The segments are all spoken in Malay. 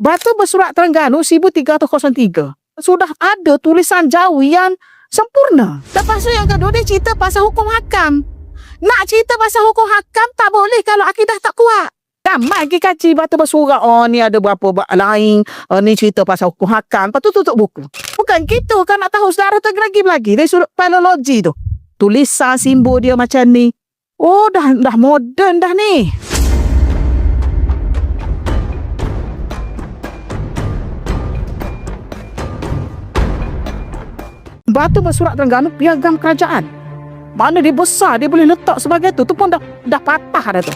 Batu bersurat Terengganu 1303. Sudah ada tulisan Jawi yang sempurna. Lepas tu yang kedua dia cerita pasal hukum hakam. Nak cerita pasal hukum hakam tak boleh kalau akidah tak kuat. Ramai lagi kaci batu bersurat. Oh ni ada berapa bak lain. Oh, ni cerita pasal hukum hakam. Lepas tu tutup buku. Bukan gitu kan nak tahu saudara tu lagi lagi. Dari sudut filologi tu. Tulisan simbol dia macam ni. Oh dah dah moden dah ni. Batu bersurat Terengganu piagam kerajaan. Mana dia besar, dia boleh letak sebagai tu. Tu pun dah, dah patah dah tu.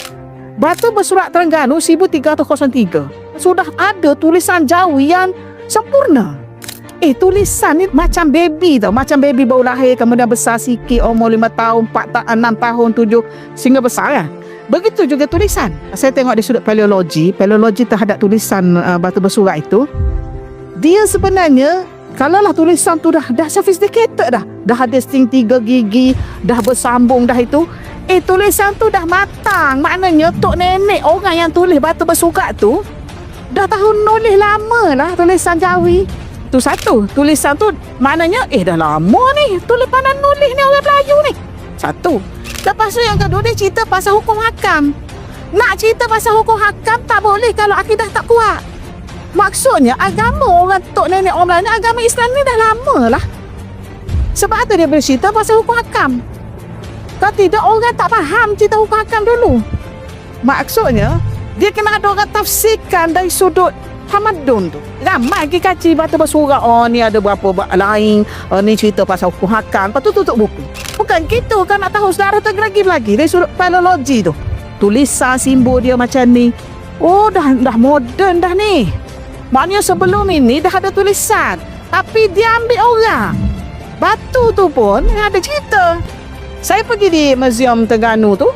Batu bersurat Terengganu 1303. Sudah ada tulisan Jawi yang sempurna. Eh tulisan ni macam baby tau. Macam baby baru lahir kemudian besar sikit. Umur 5 tahun, 4 tahun, 6 tahun, 7. Sehingga besar kan. Begitu juga tulisan. Saya tengok di sudut paleologi. Paleologi terhadap tulisan uh, batu bersurat itu. Dia sebenarnya Kalaulah tulisan tu dah dah sophisticated dah. Dah ada sting tiga gigi, dah bersambung dah itu. Eh tulisan tu dah matang. Maknanya tok nenek orang yang tulis batu bersurat tu dah tahu nulis lama lah tulisan Jawi. Tu satu, tulisan tu maknanya eh dah lama ni tulis pandang nulis ni orang Melayu ni. Satu. Lepas tu yang kedua dia cerita pasal hukum hakam. Nak cerita pasal hukum hakam tak boleh kalau akidah tak kuat. Maksudnya agama orang tok nenek orang Melayu agama Islam ni dah lama lah. Sebab tu dia bercerita pasal hukum hakam. Kalau tidak orang tak faham cerita hukum hakam dulu. Maksudnya dia kena ada orang tafsirkan dari sudut tamadun tu. Ramai lagi kaci batu bersurat. Oh ni ada berapa lain. Oh, ni cerita pasal hukum hakam. Lepas tu tutup buku. Bukan gitu kan nak tahu saudara tu lagi-lagi dari sudut filologi tu. Tulisan simbol dia macam ni. Oh dah dah moden dah ni. Maknanya sebelum ini dah ada tulisan. Tapi dia ambil orang. Batu tu pun ada cerita. Saya pergi di Museum Terengganu tu.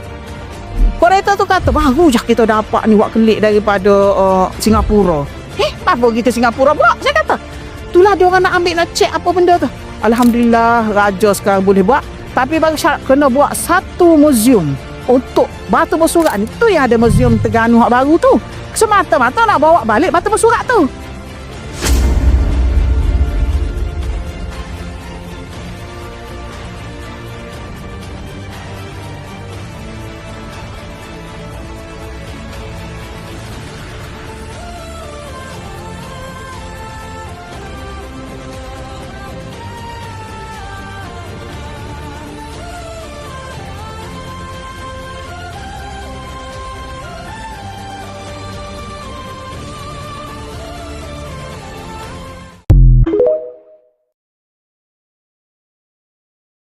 Kurator tu kata, baru je kita dapat ni wak kelik daripada uh, Singapura. Eh, apa kita Singapura pula? Saya kata. Itulah dia orang nak ambil nak check apa benda tu. Alhamdulillah, raja sekarang boleh buat. Tapi bagi syarat kena buat satu museum untuk batu bersurat ni. Tu yang ada Museum Terengganu hak baru tu semata-mata nak bawa balik batu bersurat tu.